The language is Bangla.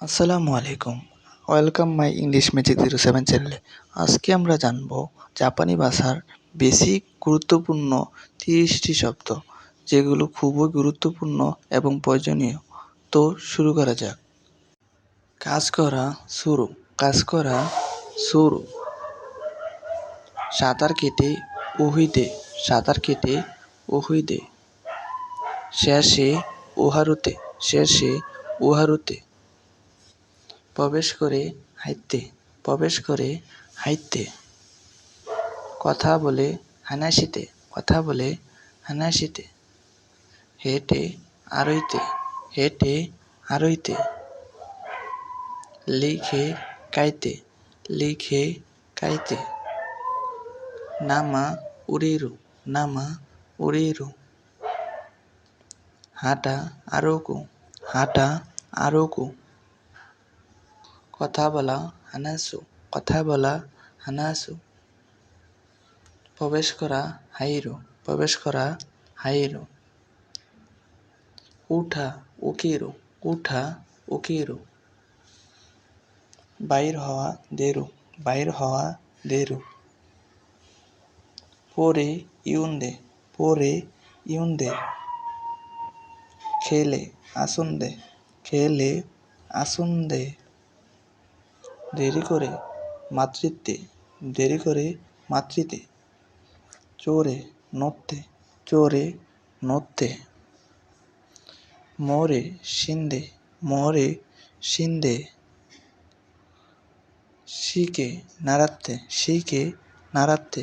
আসসালামু আলাইকুম। Welcome my English magic zero seven চ্যানেলে আজকে আমরা জানব জাপানি ভাষার বেসিক গুরুত্বপূর্ণ তিরিশটি শব্দ, যেগুলো খুবই গুরুত্বপূর্ণ এবং প্রয়োজনীয়। তো শুরু করা যাক। কাজ করা শুরু। কাজ করা শুরু। সাঁতার কেটে ওহিদে সাঁতার কেটে ওহিদে শেষে ওহারুতে শেষে ওহারুতে প্রবেশ করে হাইতে প্রবেশ করে হাইতে কথা বলে হানাসিতে, কথা বলে হানাসিতে। হেঁটে আরইতে হেঁটে আরইতে। লিখে কাইতে লিখে কাইতে। নামা উরিরু নামা উরিরু হাঁটা আরোকু হাঁটা আরোকু। কথা বলা হানাসু কথা বলা হানাসু। প্রবেশ করা হাইরু, প্রবেশ করা হাইরু। উঠা উকিরু উঠা উকিরু। বাইর হওয়া দেরু, বাইর হওয়া দেরু। পরে ইউন্দে পরে ইউন্দে। খেলে আসুন্দে খেলে আসুন্দে। দেরি করে মাতৃত্বে, দেরি করে মাতৃতে, চোরে নড়তে চোরে নড়তে মোরে সিন্দে মোরে সিন্দে। শিকে নাড়াতে শিকে নাড়াতে